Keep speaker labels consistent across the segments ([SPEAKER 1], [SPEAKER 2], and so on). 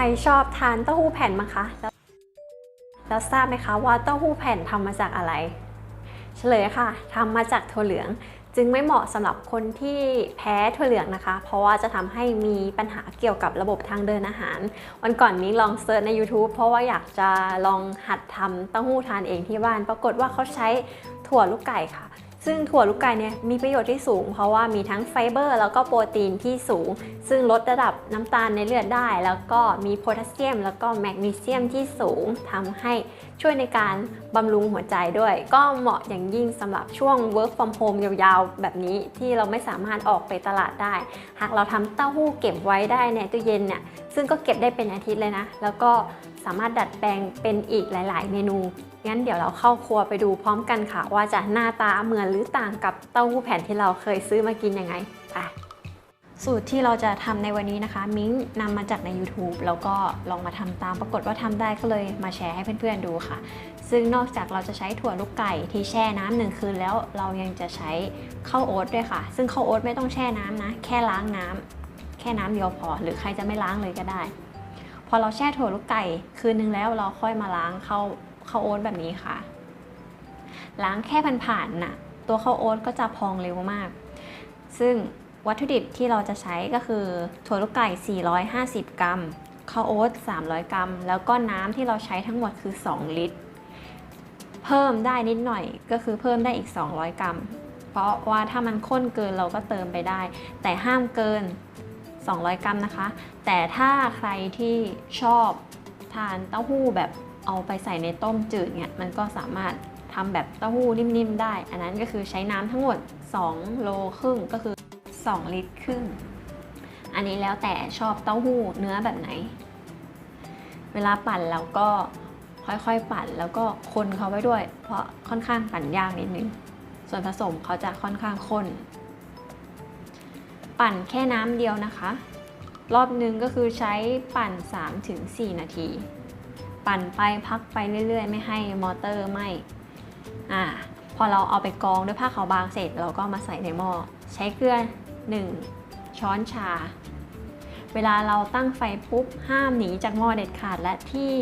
[SPEAKER 1] รชอบทานเต้าหู้แผ่นมั้งคะแล้วแล้วทราบไหมคะว่าเต้าหู้แผ่นทำมาจากอะไร เฉลยค่ะทำมาจากถั่วเหลือง จึงไม่เหมาะสำหรับคนที่แพ้ถั่วเหลืองนะคะ เพราะว่าจะทำให้มีปัญหาเกี่ยวกับระบบทางเดินอาหาร วันก่อนนี้ลองเซิร์ชใน YouTube เพราะว่าอยากจะลองหัดทำเต้าหู้ทานเองที่บ้าน ปรากฏว่าเขาใช้ถั่วลูกไก่ค่ะ ซึ่งถั่วลูกไก่เนี่ยมีประโยชน์ที่สูง เพราะว่ามีทั้งไฟเบอร์ แล้วก็โปรตีนที่สูง ซึ่งลดระดับน้ำตาลในเลือดได้ แล้วก็มีโพแทสเซียม แล้วก็แมกนีเซียมที่สูงทำให้ช่วยในการบำรุงหัวใจด้วย ก็เหมาะอย่างยิ่งสำหรับช่วง work from home ยาวๆ แบบนี้ที่เราไม่สามารถออกไปตลาดได้ หากเราทำเต้าหู้เก็บไว้ได้ในตู้เย็นเนี่ยซึ่งก็เก็บได้เป็นอาทิตย์เลยนะ แล้วก็สามารถดัดแปลงเป็นอีกหลาย ๆ เมนู งั้นเดี๋ยวเราเข้าครัวไปดูพร้อมกันค่ะ ว่าจะหน้าตาเหมือนหรือต่างกับเต้าหู้แผ่นที่เราเคยซื้อมากินยังไงไปสูตรที่เราจะทำในวันนี้นะคะ มิ้งนำมาจากใน YouTube แล้วก็ลองมาทำตามปรากฏว่าทำได้ก็เลยมาแชร์ให้เพื่อนๆดูค่ะ ซึ่งนอกจากเราจะใช้ถั่วลูกไก่ที่แช่น้ำหนึ่งคืนแล้วเรายังจะใช้ข้าวโอ๊ตด้วยค่ะ ซึ่งข้าวโอ๊ตไม่ต้องแช่น้ำนะ แค่ล้างน้ำแค่น้ำเดียวพอ หรือใครจะไม่ล้างเลยก็ได้ พอเราแช่ถั่วลูกไก่คืนนึงแล้วเราค่อยมาล้างข้าว ข้าวโอ๊ตแบบนี้ค่ะ ล้างแค่ผ่านๆน่ะ ตัวข้าวโอ๊ตก็จะพองเร็วมาก ซึ่งวัตถุดิบที่เราจะใช้ก็คือถั่วลูกไก่ 450 กรัม ข้าวโอ๊ต 300 กรัม แล้วก็น้ำที่เราใช้ทั้งหมดคือ 2 ลิตร เพิ่มได้นิดหน่อยก็คือเพิ่มได้อีก 200 กรัม เพราะว่าถ้ามันข้นเกินเราก็เติมไปได้ แต่ห้ามเกิน 200 กรัมนะคะ แต่ถ้าใครที่ชอบทานเต้าหู้แบบ เอาไปใส่ในต้มจืดเนี่ยมันก็สามารถทำแบบเต้าหู้นิ่มๆได้ อันนั้นก็คือใช้น้ำทั้งหมด 2 โลครึ่งก็คือ 2 ลิตรครึ่ง อันนี้แล้วแต่ชอบเต้าหู้เนื้อแบบไหน เวลาปั่นเราก็ค่อยๆปั่นแล้วก็คนเขาไว้ด้วย เพราะค่อนข้างปั่นยากนิดนึง ส่วนผสมเขาจะค่อนข้างข้น ปั่นแค่น้ำเดียวนะคะ รอบนึงก็คือใช้ปั่น 3-4 นาที ปั่นไปพักไปเรื่อย ๆ ไม่ให้มอเตอร์ไหม้อ่าพอเราเอาไปกองด้วยผ้าขาวบางเสร็จ เราก็มาใส่ในหม้อใช้เกลือ 1 ช้อนชา เวลาเราตั้งไฟปุ๊บห้ามหนีจากหม้อเด็ดขาดและที่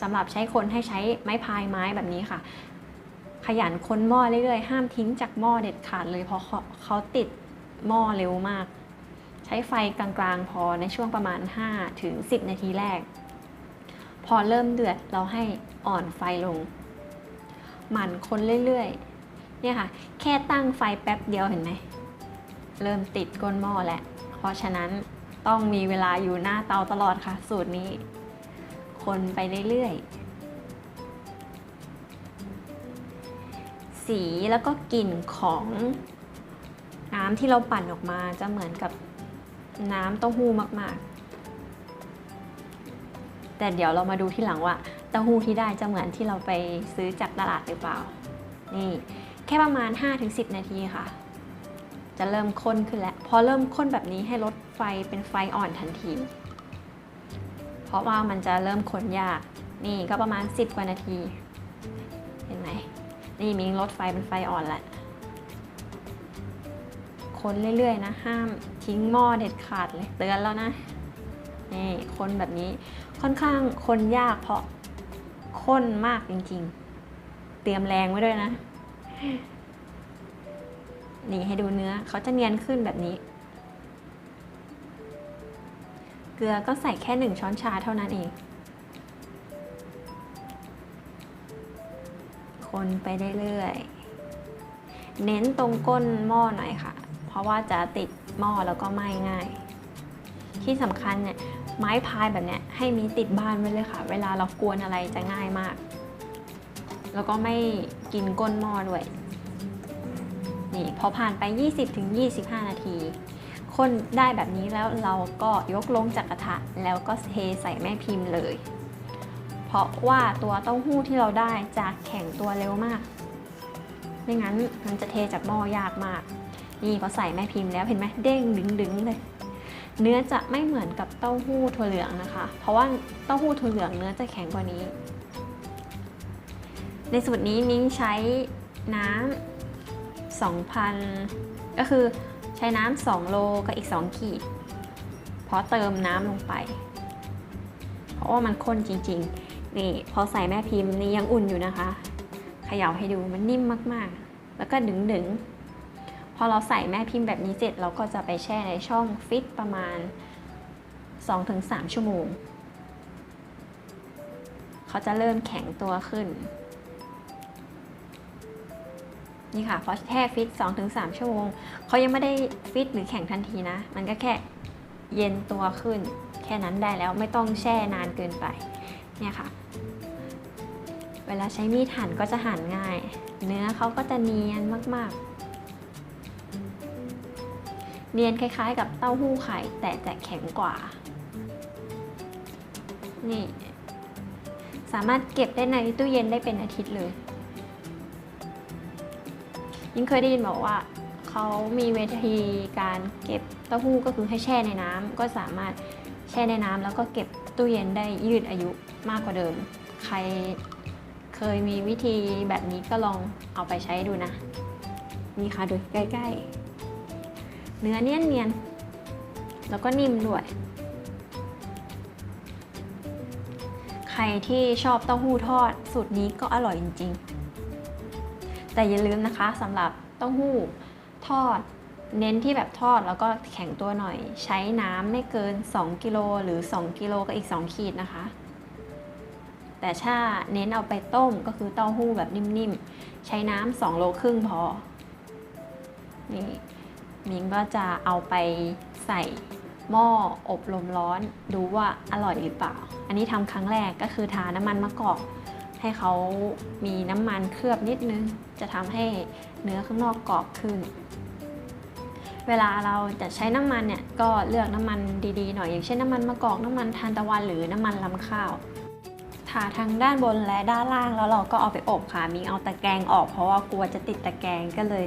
[SPEAKER 1] สำหรับใช้คนให้ใช้ไม้พายไม้แบบนี้ค่ะ ขยันคนหม้อเรื่อยๆ ห้ามทิ้งจากหม้อเด็ดขาดเลยเพราะเขาเขาติดหม้อเร็วมาก ใช้ไฟกลางๆ พอในช่วงประมาณ5ถึง10 นาทีแรก พอเริ่มเดือดเราให้อ่อนไฟลง หมั่นคนเรื่อยๆ เนี่ยค่ะ แค่ตั้งไฟแป๊บเดียวเห็นไหม เริ่มติดก้นหม้อแล้ว เพราะฉะนั้นต้องมีเวลาอยู่หน้าเตาตลอดค่ะ สูตรนี้ คนไปเรื่อยๆ สีแล้วก็กลิ่นของน้ำที่เราปั่นออกมาจะเหมือนกับน้ำเต้าหู้มากๆ แต่เดี๋ยวเรามาดูที่หลังว่าเต้าหู้ที่ได้จะเหมือนที่เราไปซื้อจากตลาดหรือเปล่า นี่แค่ประมาณ 5-10 นาทีค่ะ จะเริ่มข้นขึ้นแล้ว พอเริ่มข้นแบบนี้ให้ลดไฟเป็นไฟอ่อนทันที เพราะว่ามันจะเริ่มข้นยาก นี่ก็ประมาณ 10 กว่านาที เห็นไหม นี่มิลดไฟเป็นไฟอ่อนแล้วคนเรื่อยๆนะ ห้ามทิ้งหม้อเด็ดขาดเลย เตือนแล้วนะ นี่คนแบบนี้ค่อนข้างคนยากเพราะข้นมากจริงๆ เตรียมแรงไว้ด้วยนะ นี่ให้ดูเนื้อเขาจะเนียนขึ้นแบบนี้ เกลือก็ใส่แค่หนึ่งช้อนชาเท่านั้นเอง คนไปเรื่อยๆเน้นตรงก้นหม้อหน่อยค่ะ เพราะว่าจะติดหม้อแล้วก็ไหม้ง่าย ที่สำคัญเนี่ย ไม้พายแบบเนี้ยให้มีติดบ้านไว้เลยค่ะ เวลาเรากวนอะไรจะง่ายมาก แล้วก็ไม่กินก้นหม้อด้วยนี่พอผ่านไป 20-25 นาทีคนได้แบบนี้แล้วเราก็ยกลงจากกระทะแล้วก็เทใส่แม่พิมพ์เลย เพราะว่าตัวเต้าหู้ที่เราได้จะแข็งตัวเร็วมาก ไม่งั้นมันจะเทจากหม้อยากมาก นี่พอใส่แม่พิมพ์แล้วเห็นไหมเด้งดึงๆเลย เนื้อจะไม่เหมือนกับเต้าหู้ถั่วเหลืองนะคะ เพราะว่าเต้าหู้ถั่วเหลืองเนื้อจะแข็งกว่านี้ ในสูตรนี้มิ้งใช้น้ำ2,000 ก็คือใช้น้ำ2โลกับอีก 2 ขีด เพราะเติมน้ำลงไป เพราะว่ามันข้นจริง ๆ นี่พอใส่แม่พิมพ์นี่ยังอุ่นอยู่นะคะ เขย่าให้ดูมันนิ่มมากๆ แล้วก็ดึงๆ พอเราใส่แม่พิมพ์แบบนี้เสร็จเราก็จะไปแช่ในช่องฟิตประมาณ 2-3 ชั่วโมง เขาจะเริ่มแข็งตัวขึ้น นี่ค่ะพอแช่ฟิต 2-3 ชั่วโมง เขายังไม่ได้ฟิตหรือแข็งทันทีนะ มันก็แค่เย็นตัวขึ้น แค่นั้นได้แล้วไม่ต้องแช่นานเกินไป เนี่ยค่ะ เวลาใช้มีดหั่นก็จะหั่นง่าย เนื้อเขาก็จะเนียนมากๆ เนียนคล้ายๆ กับเต้าหู้ไข่แต่จะแข็งกว่า นี่ สามารถเก็บได้ในตู้เย็นได้เป็นอาทิตย์เลย ยิ่งเคยได้ยินบอกว่าเขามีเวทีการเก็บเต้าหู้ก็คือให้แช่ในน้ำก็สามารถแช่ในน้ำแล้วก็เก็บตู้เย็นได้ยืดอายุมากกว่าเดิม ใครเคยมีวิธีแบบนี้ก็ลองเอาไปใช้ดูนะ นี่ค่ะดูใกล้ๆ เนื้อเนียนเนียนๆแล้วก็นิ่มด้วย ใครที่ชอบเต้าหู้ทอดสูตรนี้ก็อร่อยจริง ๆ แต่อย่าลืมนะคะสำหรับเต้าหู้ทอด เน้นที่แบบทอดแล้วก็แข็งตัวหน่อย ใช้น้ำไม่เกิน 2 กิโลหรือ 2 กิโลกับอีก 2 ขีดนะคะแต่ถ้าเน้นเอาไปต้มก็คือเต้าหู้แบบนิ่มๆ ใช้น้ำ2โลครึ่งพอ นี่ มิงก็จะเอาไปใส่หม้ออบลมร้อนดูว่าอร่อยหรือเปล่า อันนี้ทำครั้งแรกก็คือทาน้ำมันมะกอก ให้เขามีน้ำมันเคลือบนิดนึง จะทำให้เนื้อข้างนอกกรอบขึ้น เวลาเราจะใช้น้ำมันเนี่ยก็เลือกน้ำมันดีๆหน่อยอย่างเช่นน้ำมันมะกอกน้ำมันทานตะวันหรือน้ำมันลำข้าวทาทั้งด้านบนและด้านล่างแล้วเราก็เอาไปอบค่ะมิงเอาตะแกรงออกเพราะว่ากลัวจะติดตะแกรงก็เลย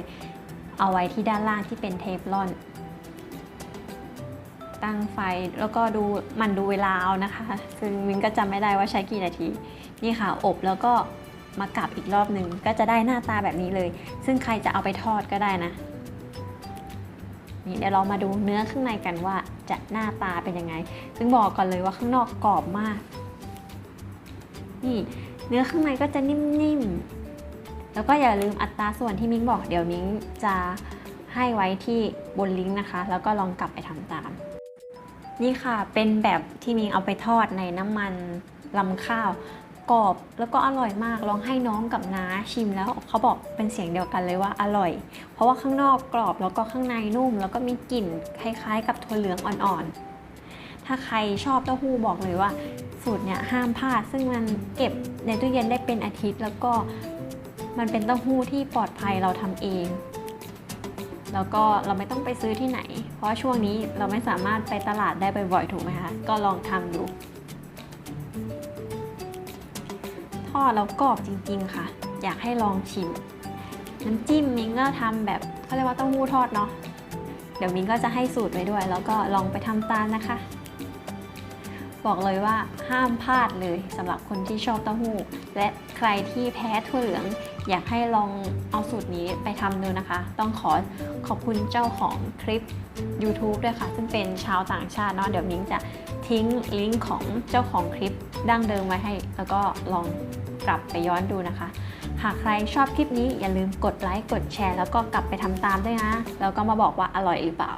[SPEAKER 1] เอาไว้ที่ด้านล่างที่เป็นเทฟลอน ตั้งไฟแล้วก็ดูมันดูเวลาเอานะคะ ซึ่งมินก็จำไม่ได้ว่าใช้กี่นาที นี่ค่ะอบแล้วก็มากลับอีกรอบหนึ่งก็จะได้หน้าตาแบบนี้เลย ซึ่งใครจะเอาไปทอดก็ได้นะ นี่เดี๋ยวเรามาดูเนื้อข้างในกันว่าจะหน้าตาเป็นยังไง ซึ่งบอกก่อนเลยว่าข้างนอกกรอบมาก นี่เนื้อข้างในก็จะนิ่มๆ แล้วก็อย่าลืมอัตราส่วนที่มิ้งบอกเดี๋ยวมิ้งจะให้ไว้ที่บนลิงก์นะคะ แล้วก็ลองกลับไปทำตาม นี่ค่ะเป็นแบบที่มิ้งเอาไปทอดในน้ำมันลำข้าวกรอบแล้วก็อร่อยมากลองให้น้องกับน้าชิมแล้วเขาบอกเป็นเสียงเดียวกันเลยว่าอร่อย เพราะว่าข้างนอกกรอบแล้วก็ข้างในนุ่ม แล้วก็มีกลิ่นคล้ายๆ กับถั่วเหลืองอ่อนๆ ถ้าใครชอบเต้าหู้บอกเลยว่า สูตรเนี่ยห้ามพลาด ซึ่งมันเก็บในตู้เย็นได้เป็นอาทิตย์ แล้วก็ มันเป็นเต้าหู้ที่ปลอดภัยเราทำเอง แล้วก็เราไม่ต้องไปซื้อที่ไหน เพราะช่วงนี้เราไม่สามารถไปตลาดได้บ่อยๆถูกไหมคะ ก็ลองทำดู ทอดแล้วกรอบจริง ๆ ค่ะ อยากให้ลองชิม น้ำจิ้มมิงก็ทำแบบเขาเรียกว่าเต้าหู้ทอดเนาะ เดี๋ยวมิงก็จะให้สูตรไว้ด้วย แล้วก็ลองไปทำตามนะคะบอกเลยว่าห้ามพลาดเลยสำหรับคนที่ชอบเต้าหู้ และใครที่แพ้ถั่วเหลือง อยากให้ลองเอาสูตรนี้ไปทำดูนะคะ ต้องขอขอบคุณเจ้าของคลิป YouTube ด้วยค่ะ ซึ่งเป็นชาวต่างชาติเนาะเดี๋ยวมิ้งจะทิ้งลิงก์ของเจ้าของคลิปดั้งเดิมไว้ให้ แล้วก็ลองกลับไปย้อนดูนะคะ หากใครชอบคลิปนี้อย่าลืมกดไลค์กดแชร์ แล้วก็กลับไปทำตามด้วยนะแล้วก็มาบอกว่าอร่อยหรือเปล่า